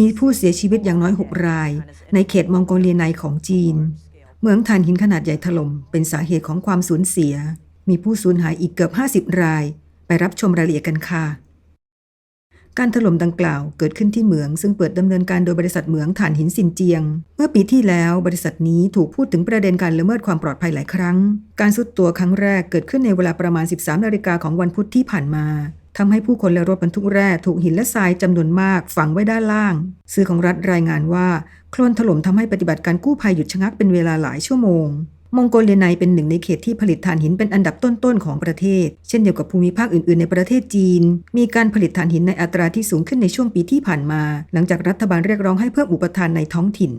มีผู้เสียชีวิตอย่างน้อย 6 ราย ในเขตมองโกเลียในของจีนเหมืองถ่านหินขนาดใหญ่ถล่มเป็นสาเหตุของความสูญเสีย มีผู้สูญหายอีกเกือบ 50 ราย ไปรับชมรายละเอียดกันค่ะ การถล่มดังกล่าวเกิดขึ้นที่เหมืองซึ่งเปิดดำเนินการโดยบริษัทเหมืองถ่านหินซินเจียง เมื่อปีที่แล้วบริษัทนี้ถูกพูดถึงประเด็นการละเมิดความปลอดภัยหลายครั้ง การสุดตัวครั้งแรกเกิดขึ้นในเวลาประมาณ 13นาฬิกาของวันพุธที่ผ่านมา ทำให้ผู้คนและรถบรรทุกแร่ถูกหินและทรายจำนวนมากฝังไว้ด้านล่าง สื่อของรัฐรายงานว่าโคลนถล่มทำให้ปฏิบัติการกู้ภัยหยุดชะงักเป็นเวลาหลายชั่วโมง มองโกเลียในเป็นหนึ่งในเขตที่ผลิตถ่านหินเป็นอันดับต้นๆของประเทศ เช่นเดียวกับภูมิภาคอื่นๆในประเทศจีน มีการผลิตถ่านหินในอัตราที่สูงขึ้นในช่วงปีที่ผ่านมา หลังจากรัฐบาลเรียกร้องให้เพิ่มอุปทานในท้องถิ่น